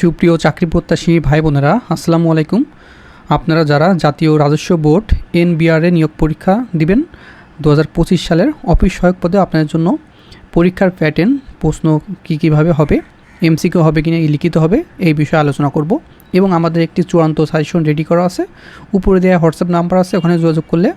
সুপ্রিয় চাকরি প্রত্যাশী ভাই বোনেরা, আসসালামু আলাইকুম। আপনারা যারা জাতীয় রাজস্ব বোর্ড এনবিআরএ নিয়োগ পরীক্ষা দিবেন দু হাজার পঁচিশ সালের অফিস সহায়ক পদে আপনাদের জন্য পরীক্ষার প্যাটার্ন প্রশ্ন কী কীভাবে হবে এমসিকিউ হবে কিনা লিখিত হবে, এই বিষয়ে আলোচনা করব এবং আমাদের একটি চূড়ান্ত সাজেশন রেডি করা আছে। উপরে দেওয়া হোয়াটসঅ্যাপ নাম্বার আছে, ওখানে যোগাযোগ করলে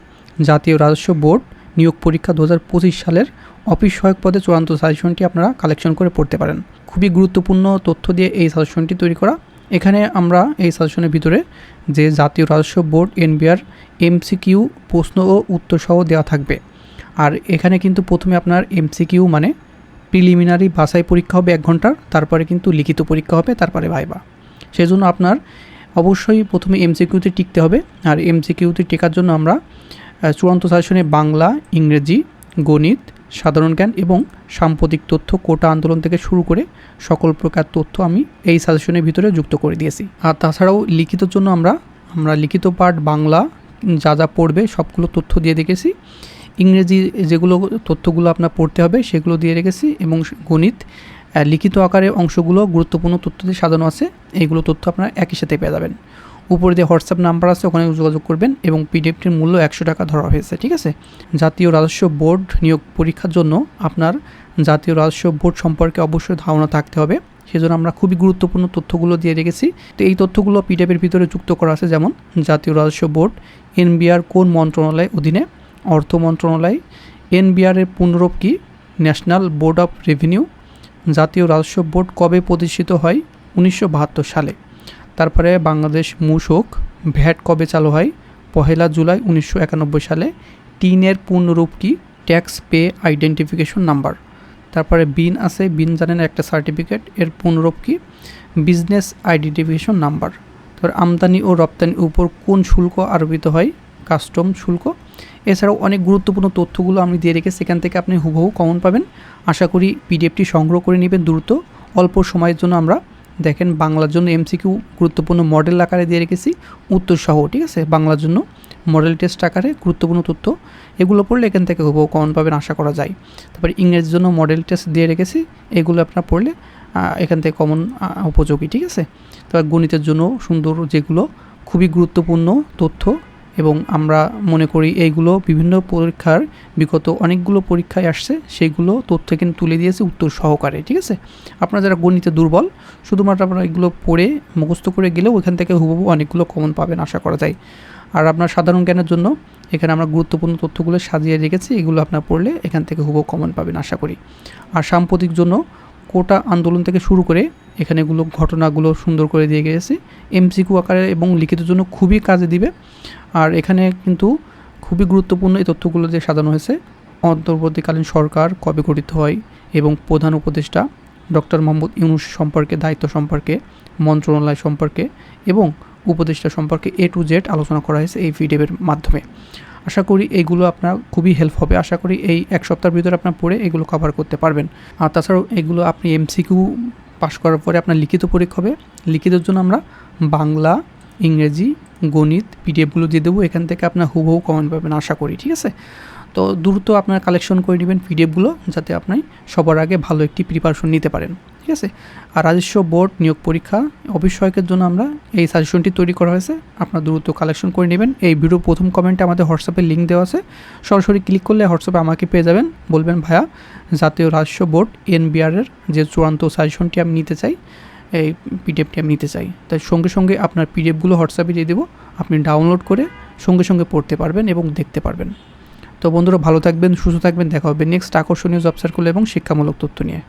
জাতীয় রাজস্ব বোর্ড নিয়োগ পরীক্ষা দু হাজার পঁচিশ সালের অফিস সহায়ক পদে চূড়ান্ত সাজেশনটি আপনারা কালেকশন করে পড়তে পারেন। খুবই গুরুত্বপূর্ণ তথ্য দিয়ে এই সাজেশনটি তৈরি করা। এখানে আমরা এই সাজেশনের ভিতরে যে জাতীয় রাজস্ব বোর্ড, এনবিআর, এমসিকিউ, প্রশ্ন ও উত্তর সহ দেওয়া থাকবে। আর এখানে কিন্তু প্রথমে আপনার এমসিকিউ মানে প্রিলিমিনারি বাছাই পরীক্ষা হবে এক ঘণ্টার, তারপরে কিন্তু লিখিত পরীক্ষা হবে, তারপরে ভাইবা। সেজন্য আপনার অবশ্যই প্রথমে এমসিকিউতে টিকতে হবে। আর এমসিকিউতে টেকার জন্য আমরা চূড়ান্ত সাজেশনে বাংলা, ইংরেজি, গণিত, সাধারণ জ্ঞান এবং সাম্প্রতিক তথ্য কোটা আন্দোলন থেকে শুরু করে সকল প্রকার তথ্য আমি এই সাজেশনের ভিতরে যুক্ত করে দিয়েছি। আর তাছাড়াও লিখিতর জন্য আমরা আমরা লিখিত পাঠ, বাংলা, যা যা পড়বে সবগুলো তথ্য দিয়ে রেখেছি। ইংরেজি যেগুলো তথ্যগুলো আপনার পড়তে হবে সেগুলো দিয়ে রেখেছি এবং গণিত লিখিত আকারে অংশগুলো গুরুত্বপূর্ণ তথ্য দিয়ে সাজানো আছে, এইগুলো তথ্য আপনারা একই সাথে পেয়ে যাবেন। উপরে দিয়ে হোয়াটসঅ্যাপ নাম্বার আছে, ওখানে যোগাযোগ করবেন এবং পিডিএফটির মূল্য একশো টাকা ধরা হয়েছে, ঠিক আছে? জাতীয় রাজস্ব বোর্ড নিয়োগ পরীক্ষার জন্য আপনার জাতীয় রাজস্ব বোর্ড সম্পর্কে অবশ্যই ধারণা থাকতে হবে। সেজন্য আমরা খুবই গুরুত্বপূর্ণ তথ্যগুলো দিয়ে রেখেছি। তো এই তথ্যগুলো পিডিএফের ভিতরে যুক্ত করা আছে, যেমন জাতীয় রাজস্ব বোর্ড, এনবিআর কোন মন্ত্রণালয়ের অধীনে, অর্থ মন্ত্রণালয় এনবিআরের পুনরূপ কি, ন্যাশনাল বোর্ড অফ রেভিনিউ, জাতীয় রাজস্ব বোর্ড কবে প্রতিষ্ঠিত হয়, উনিশশো বাহাত্তর সালে। তারপরে বাংলাদেশ মূসক ভ্যাট কবে চালু হয়? পহেলা জুলাই উনিশশো একানব্বই সালে। টিনের পূর্ণরূপ কি? Tax pay identification number. তারপরে বিন আছে, বিন জানেন একটা সার্টিফিকেট। এর পূর্ণরূপ কি? Business identification number. তারপর আমদানি ও রপ্তানির উপর কোন শুল্ক আরোপিত হয়? কাস্টম শুল্ক। এছাড়াও অনেক গুরুত্বপূর্ণ তথ্যগুলো আমি দিয়ে রেখে সেখান থেকে আপনি হুবহু কমন পাবেন। আশা করি পিডিএফটি সংগ্রহ করে নেবেন দ্রুত। অল্প সময়ের জন্য আমরা দেখেন, বাংলার জন্য এমসিকিউ গুরুত্বপূর্ণ মডেল আকারে দিয়ে রেখেছি। উত্তর সহ ঠিক আছে? বাংলার জন্য মডেল টেস্ট আকারে গুরুত্বপূর্ণ তথ্য। এগুলো পড়লে এখান থেকে হুবহু কমন পাবেন, আশা করা যায়। তারপরে ইংরেজির জন্য মডেল টেস্ট দিয়ে রেখেছি। এগুলো আপনার পড়লে এখান থেকে কমন উপযোগী, ঠিক আছে? তারপর গণিতের জন্য সুন্দর যেগুলো, খুবই গুরুত্বপূর্ণ তথ্য। এবং আমরা মনে করি এইগুলো বিভিন্ন পরীক্ষার বিগত অনেকগুলো পরীক্ষায় আসছে, সেইগুলো তথ্য কিন্তু তুলে দিয়েছে উত্তর সহকারে, ঠিক আছে? আপনারা যারা গণিতে দুর্বল, শুধুমাত্র আপনারা এগুলো পড়ে মুখস্থ করে গেলেও ওখান থেকে হুবহু অনেকগুলো কমন পাবেন আশা করা যায়। আর আপনার সাধারণ জ্ঞানের জন্য এখানে আমরা গুরুত্বপূর্ণ তথ্যগুলো সাজিয়ে রেখেছি, এগুলো আপনার পড়লে এখান থেকে হুবহু কমন পাবেন আশা করি। আর সাম্প্রতিক জন্য কোটা আন্দোলন থেকে শুরু করে এখানে এগুলো ঘটনাগুলো সুন্দর করে দিয়ে গেছে। এমসিকিউ আকারে এবং লিখিত জন্য খুবই কাজে দিবে। আর এখানে কিন্তু খুবই গুরুত্বপূর্ণ এই তথ্যগুলো দিয়ে সাজানো হয়েছে, অন্তর্বর্তীকালীন সরকার কবে গঠিত হয় এবং প্রধান উপদেষ্টা ডক্টর মোহাম্মদ ইউনুস সম্পর্কে, দায়িত্ব সম্পর্কে, মন্ত্রণালয় সম্পর্কে এবং উপদেষ্টা সম্পর্কে এ টু জেড আলোচনা করা হয়েছে এই ভিডিওর মাধ্যমে। আশা করি এইগুলো আপনার খুবই হেল্প হবে। আশা করি এই এক সপ্তাহের ভিতরে আপনার পড়ে এগুলো কভার করতে পারবেন। আর তাছাড়াও এগুলো আপনি এমসিকিউ পাশ করার পরে আপনার লিখিত পরীক্ষা হবে। লিখিতের জন্য আমরা বাংলা ইংরেজি, গণিত, পিডিএফগুলো দিয়ে দেবো। এখান থেকে আপনার হুবহু কমেন্ট পাবেন, আশা করি, ঠিক আছে? তো দ্রুত আপনার কালেকশন করে নেবেন পিডিএফগুলো, যাতে আপনি সবার আগে ভালো একটি প্রিপারেশন নিতে পারেন, ঠিক আছে? আর রাজস্ব বোর্ড নিয়োগ পরীক্ষা অফিস জন্য আমরা এই সাজেশনটি তৈরি করা হয়েছে। আপনার দ্রুত কালেকশন করে নেবেন। এই ভিডিও প্রথম কমেন্টে আমাদের হোয়াটসঅ্যাপে লিঙ্ক দেওয়া আছে। সরাসরি ক্লিক করলে হোয়াটসঅ্যাপে আমাকে পেয়ে যাবেন। বলবেন, ভাইয়া, জাতীয় রাজস্ব বোর্ড এনবিআরের যে চূড়ান্ত সাজেশনটি আমি নিতে চাই এই পিডিএফটি আমি নিতে চাই। তাই সঙ্গে সঙ্গে আপনার পিডিএফগুলো হোয়াটসঅ্যাপে দিয়ে দেবো। আপনি ডাউনলোড করে সঙ্গে সঙ্গে পড়তে পারবেন এবং দেখতে পারবেন। তো বন্ধুরা ভালো থাকবেন, সুস্থ থাকবেন। দেখা হবে নেক্সট আকর্ষণীয় জব সার্কুল এবং শিক্ষামূলক তথ্য নিয়ে।